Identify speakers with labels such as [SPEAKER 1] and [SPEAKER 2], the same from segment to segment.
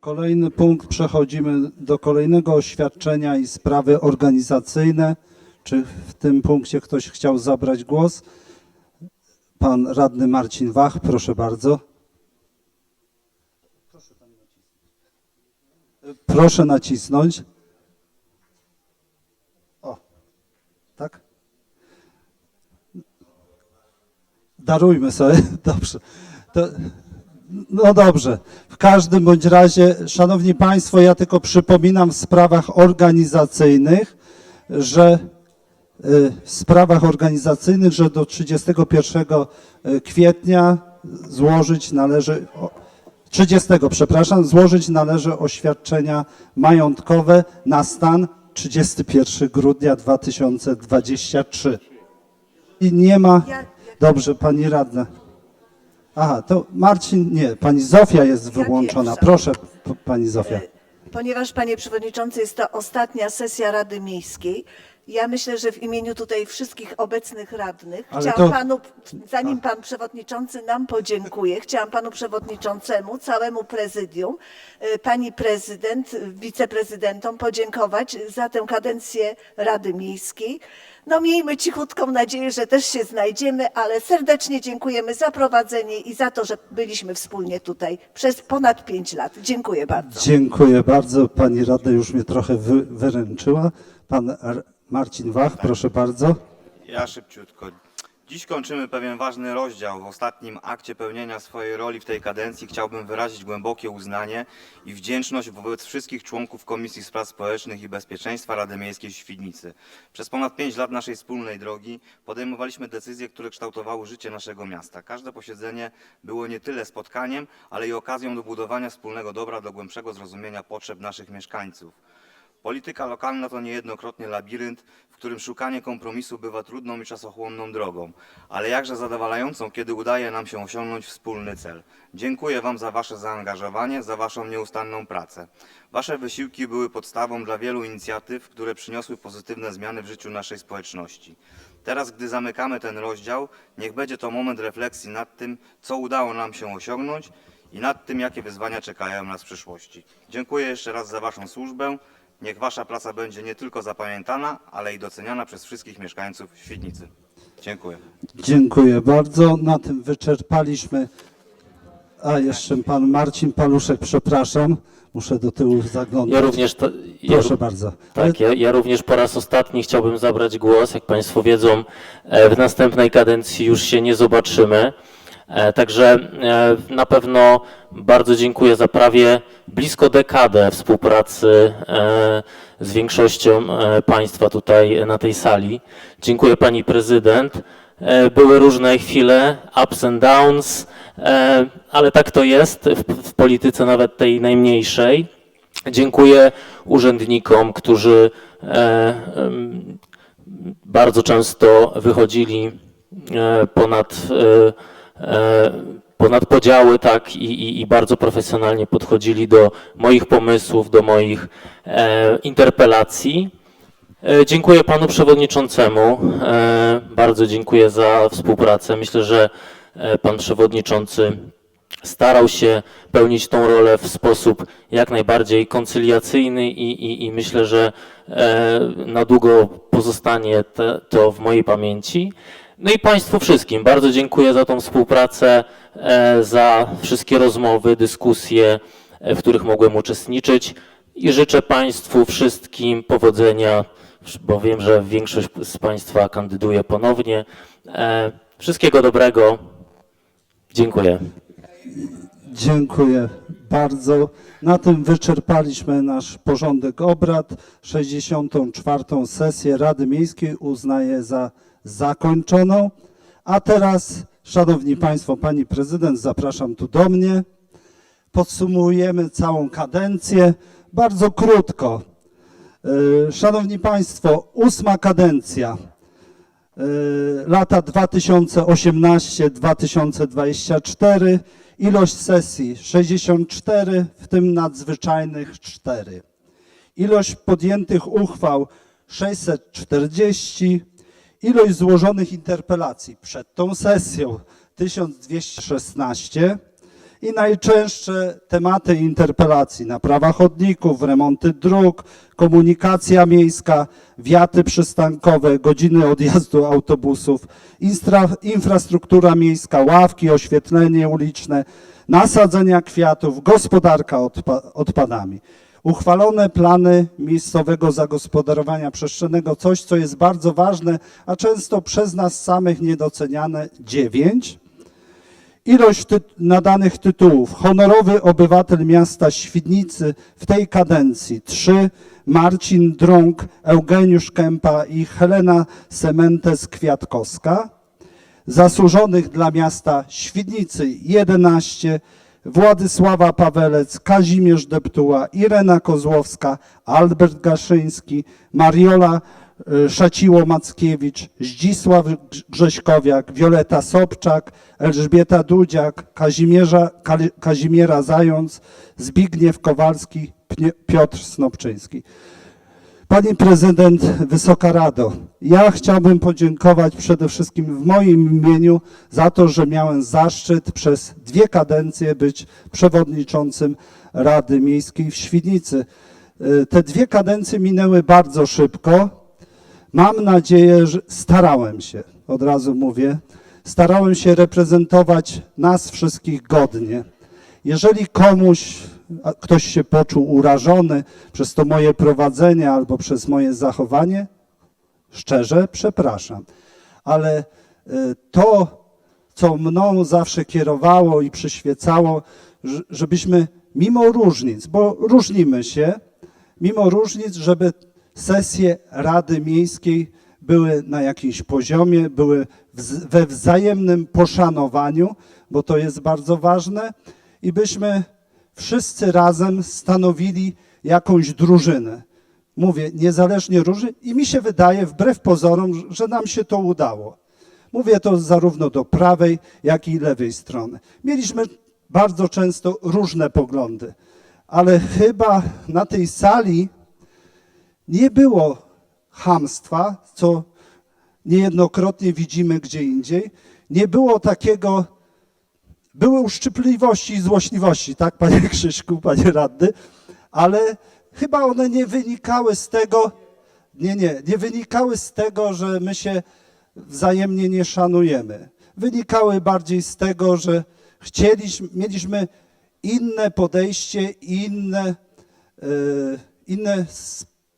[SPEAKER 1] Kolejny punkt. Przechodzimy do kolejnego oświadczenia i sprawy organizacyjne. Czy w tym punkcie ktoś chciał zabrać głos? Pan radny Marcin Wach, proszę bardzo. Proszę nacisnąć. O, tak? Darujmy sobie, dobrze. To, no dobrze. W każdym bądź razie, Szanowni Państwo, ja tylko przypominam w sprawach organizacyjnych, że y, w sprawach organizacyjnych, że do 31 kwietnia złożyć należy, o, 30, przepraszam, złożyć należy oświadczenia majątkowe na stan 31 grudnia 2023. I nie ma, dobrze, Pani Radna. Aha, to Marcin, nie, Pani Zofia jest wyłączona. Proszę, Pani Zofia.
[SPEAKER 2] Ponieważ, panie przewodniczący, jest to ostatnia sesja Rady Miejskiej, ja myślę, że w imieniu tutaj wszystkich obecnych radnych
[SPEAKER 1] Ale
[SPEAKER 2] chciałam
[SPEAKER 1] to-
[SPEAKER 2] panu, zanim pan przewodniczący nam podziękuje, chciałam panu przewodniczącemu, całemu prezydium, y, pani prezydent, y, wiceprezydentom podziękować za tę kadencję Rady Miejskiej. No miejmy cichutką nadzieję, że też się znajdziemy, ale serdecznie dziękujemy za prowadzenie i za to, że byliśmy wspólnie tutaj przez ponad pięć lat. Dziękuję bardzo.
[SPEAKER 1] Dziękuję bardzo. Pani radna już mnie trochę wy, wyręczyła. Pan R- Marcin Wach, proszę bardzo.
[SPEAKER 3] Ja szybciutko. Dziś kończymy pewien ważny rozdział. W ostatnim akcie pełnienia swojej roli w tej kadencji chciałbym wyrazić głębokie uznanie i wdzięczność wobec wszystkich członków Komisji Spraw Społecznych i Bezpieczeństwa Rady Miejskiej Świdnicy. Przez ponad pięć lat naszej wspólnej drogi podejmowaliśmy decyzje, które kształtowały życie naszego miasta. Każde posiedzenie było nie tyle spotkaniem, ale i okazją do budowania wspólnego dobra, do głębszego zrozumienia potrzeb naszych mieszkańców. Polityka lokalna to niejednokrotnie labirynt, w którym szukanie kompromisu bywa trudną i czasochłonną drogą, ale jakże zadowalającą, kiedy udaje nam się osiągnąć wspólny cel. Dziękuję Wam za Wasze zaangażowanie, za Waszą nieustanną pracę. Wasze wysiłki były podstawą dla wielu inicjatyw, które przyniosły pozytywne zmiany w życiu naszej społeczności. Teraz, gdy zamykamy ten rozdział, niech będzie to moment refleksji nad tym, co udało nam się osiągnąć i nad tym, jakie wyzwania czekają nas w przyszłości. Dziękuję jeszcze raz za Waszą służbę. Niech Wasza praca będzie nie tylko zapamiętana, ale i doceniana przez wszystkich mieszkańców Świdnicy. Dziękuję.
[SPEAKER 1] Dziękuję bardzo. Na tym wyczerpaliśmy. A jeszcze pan Marcin Paluszek, przepraszam. Muszę do tyłu zaglądać.
[SPEAKER 4] Ja również, to, ja,
[SPEAKER 1] Proszę bardzo.
[SPEAKER 4] tak, ja, ja również po raz ostatni chciałbym zabrać głos. Jak Państwo wiedzą, e, w następnej kadencji już się nie zobaczymy. E, Także e, na pewno bardzo dziękuję za prawie blisko dekadę współpracy e, z większością Państwa tutaj na tej sali. Dziękuję Pani Prezydent. Były różne chwile, ups and downs, ale tak to jest w, polityce nawet tej najmniejszej. Dziękuję urzędnikom, którzy bardzo często wychodzili ponad, ponad podziały, tak, i, i, i bardzo profesjonalnie podchodzili do moich pomysłów, do moich e, interpelacji. E, Dziękuję panu przewodniczącemu. E, Bardzo dziękuję za współpracę. Myślę, że e, pan przewodniczący starał się pełnić tą rolę w sposób jak najbardziej koncyliacyjny i, i, i myślę, że e, na długo pozostanie to w mojej pamięci. No i Państwu wszystkim bardzo dziękuję za tą współpracę, e, za wszystkie rozmowy, dyskusje, e, w których mogłem uczestniczyć i życzę Państwu wszystkim powodzenia, bo wiem, że większość z Państwa kandyduje ponownie. E, Wszystkiego dobrego. Dziękuję.
[SPEAKER 1] Dziękuję bardzo. Na tym wyczerpaliśmy nasz porządek obrad. 64. sesję Rady Miejskiej uznaję za zakończoną. A teraz, Szanowni Państwo, Pani Prezydent, zapraszam tu do mnie. Podsumujemy całą kadencję. Bardzo krótko. Yy, Szanowni Państwo, ósma kadencja. Yy, lata 2018-2024, ilość sesji 64, w tym nadzwyczajnych 4. Ilość podjętych uchwał 640, ilość złożonych interpelacji przed tą sesją 1216, I najczęstsze tematy interpelacji, naprawa chodników, remonty dróg, komunikacja miejska, wiaty przystankowe, godziny odjazdu autobusów, infrastruktura miejska, ławki, oświetlenie uliczne, nasadzenia kwiatów, gospodarka odpa odpadami. Uchwalone plany miejscowego zagospodarowania przestrzennego, coś co jest bardzo ważne, a często przez nas samych niedoceniane, dziewięć. Ilość ty nadanych tytułów. Honorowy obywatel miasta Świdnicy w tej kadencji. Trzy. Marcin Drąg, Eugeniusz Kępa i Helena Sementes-Kwiatkowska. Zasłużonych dla miasta Świdnicy 11. Władysława Pawelec, Kazimierz Deptuła, Irena Kozłowska, Albert Gaszyński, Mariola y, Szaciło-Mackiewicz, Zdzisław Grz- Grześkowiak, Wioleta Sobczak, Elżbieta Dudziak, Kazimierza, Kazimiera Zając, Zbigniew Kowalski, Piotr Snopczyński. Pani prezydent, Wysoka Rado, ja chciałbym podziękować przede wszystkim w moim imieniu za to, że miałem zaszczyt przez dwie kadencje być przewodniczącym Rady Miejskiej w Świdnicy. Y, Te dwie kadencje minęły bardzo szybko. Mam nadzieję, że starałem się, od razu mówię, starałem się reprezentować nas wszystkich godnie. Jeżeli komuś, ktoś się poczuł urażony przez to moje prowadzenie albo przez moje zachowanie, szczerze przepraszam. Ale y, to, co mną zawsze kierowało i przyświecało, żebyśmy mimo różnic, bo różnimy się, mimo różnic, żeby sesje Rady Miejskiej były na jakimś poziomie, były we wzajemnym poszanowaniu, bo to jest bardzo ważne, i byśmy wszyscy razem stanowili jakąś drużynę. Mówię, niezależnie różni, i mi się wydaje, wbrew pozorom, że nam się to udało. Mówię to zarówno do prawej, jak i lewej strony. Mieliśmy bardzo często różne poglądy, ale chyba na tej sali nie było chamstwa, co niejednokrotnie widzimy gdzie indziej. Nie było takiego, były uszczypliwości i złośliwości, tak, panie Krzyśku, panie radny, ale chyba one nie wynikały z tego, nie, nie, nie wynikały z tego, że my się wzajemnie nie szanujemy. Wynikały bardziej z tego, że chcieliśmy, mieliśmy inne podejście, inne, e, inne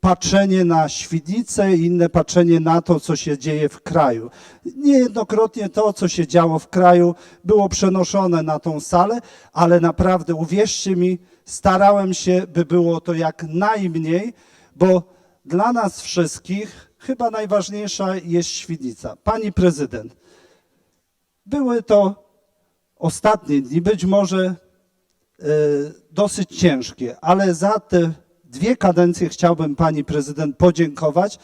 [SPEAKER 1] patrzenie na Świdnicę, inne patrzenie na to, co się dzieje w kraju. Niejednokrotnie to, co się działo w kraju, było przenoszone na tą salę, ale naprawdę, uwierzcie mi, starałem się, by było to jak najmniej, bo dla nas wszystkich chyba najważniejsza jest Świdnica. Pani prezydent, były to ostatnie dni, być może e, dosyć ciężkie, ale za te dwie kadencje chciałbym pani prezydent podziękować.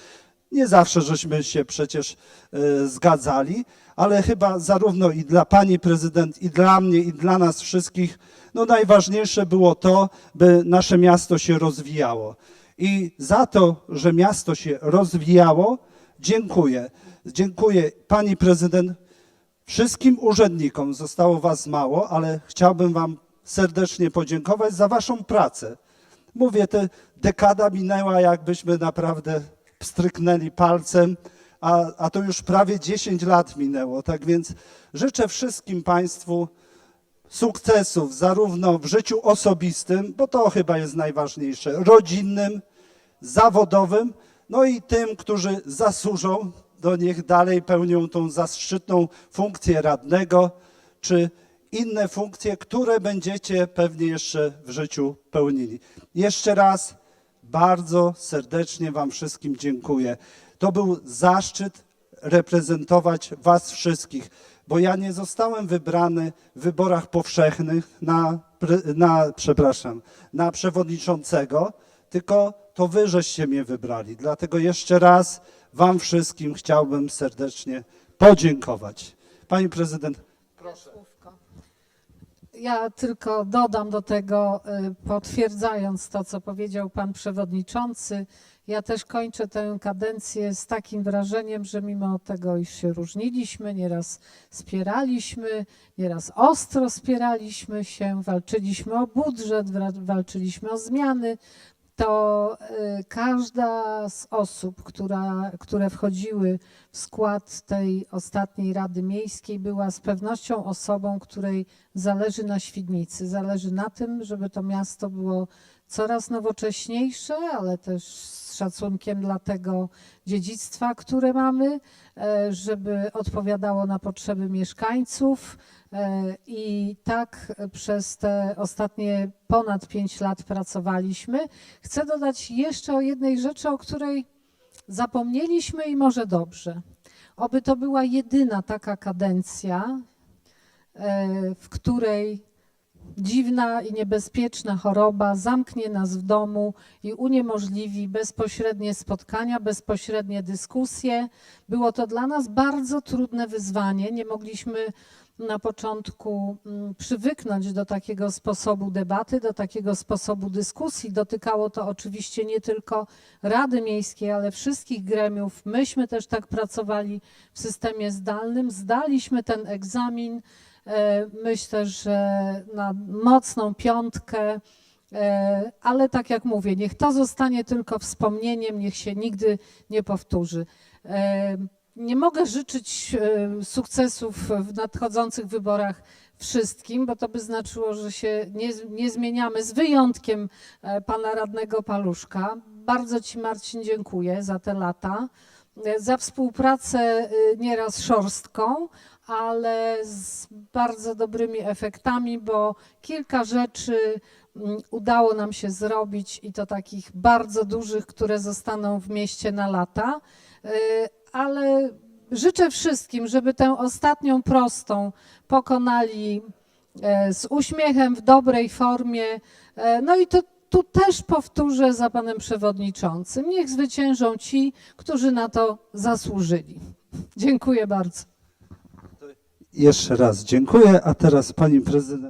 [SPEAKER 1] Nie zawsze żeśmy się przecież e, zgadzali, ale chyba zarówno i dla pani prezydent, i dla mnie, i dla nas wszystkich, no najważniejsze było to, by nasze miasto się rozwijało. I za to, że miasto się rozwijało, dziękuję. Dziękuję pani prezydent, Wszystkim urzędnikom, zostało Was mało, ale chciałbym Wam serdecznie podziękować za Waszą pracę. Mówię, te dekada minęła, jakbyśmy naprawdę pstryknęli palcem, a, a to już prawie 10 lat minęło. Tak więc życzę wszystkim Państwu sukcesów, zarówno w życiu osobistym, bo to chyba jest najważniejsze, rodzinnym, zawodowym, no i tym, którzy zasłużą, do niech dalej pełnią tą zaszczytną funkcję radnego, czy inne funkcje, które będziecie pewnie jeszcze w życiu pełnili. Jeszcze raz bardzo serdecznie Wam wszystkim dziękuję. To był zaszczyt reprezentować Was wszystkich, bo ja nie zostałem wybrany w wyborach powszechnych na, na przepraszam, na przewodniczącego, tylko to Wy żeście mnie wybrali. Dlatego jeszcze raz Wam wszystkim chciałbym serdecznie podziękować. Pani prezydent,
[SPEAKER 5] Ja tylko dodam do tego, y, potwierdzając to, co powiedział pan przewodniczący. Ja też kończę tę kadencję z takim wrażeniem, że mimo tego, iż się różniliśmy, nieraz spieraliśmy, nieraz ostro spieraliśmy się, walczyliśmy o budżet, walczyliśmy o zmiany, to y, każda z osób, która, które wchodziły w skład tej ostatniej Rady Miejskiej, była z pewnością osobą, której zależy na Świdnicy. Zależy na tym, żeby to miasto było coraz nowocześniejsze, ale też z szacunkiem dla tego dziedzictwa, które mamy, e, żeby odpowiadało na potrzeby mieszkańców. E, I tak przez te ostatnie ponad pięć lat pracowaliśmy. Chcę dodać jeszcze o jednej rzeczy, o której zapomnieliśmy i może dobrze. Oby to była jedyna taka kadencja, e, w której dziwna i niebezpieczna choroba zamknie nas w domu i uniemożliwi bezpośrednie spotkania, bezpośrednie dyskusje. Było to dla nas bardzo trudne wyzwanie. Nie mogliśmy na początku mm, przywyknąć do takiego sposobu debaty, do takiego sposobu dyskusji. Dotykało to oczywiście nie tylko Rady Miejskiej, ale wszystkich gremiów. Myśmy też tak pracowali w systemie zdalnym. Zdaliśmy ten egzamin. E, Myślę, że na mocną piątkę. E, Ale tak jak mówię, niech to zostanie tylko wspomnieniem, niech się nigdy nie powtórzy. E, Nie mogę życzyć sukcesów w nadchodzących wyborach wszystkim, bo to by znaczyło, że się nie, nie zmieniamy, z wyjątkiem pana radnego Paluszka. Bardzo Ci, Marcin, dziękuję za te lata, za współpracę nieraz szorstką, ale z bardzo dobrymi efektami, bo kilka rzeczy mm, udało nam się zrobić i to takich bardzo dużych, które zostaną w mieście na lata. Y, Ale życzę wszystkim, żeby tę ostatnią prostą pokonali e, z uśmiechem, w dobrej formie. E, No i to tu też powtórzę za panem przewodniczącym. Niech zwyciężą ci, którzy na to zasłużyli. Dziękuję bardzo.
[SPEAKER 1] Jeszcze raz dziękuję, a teraz pani prezydent.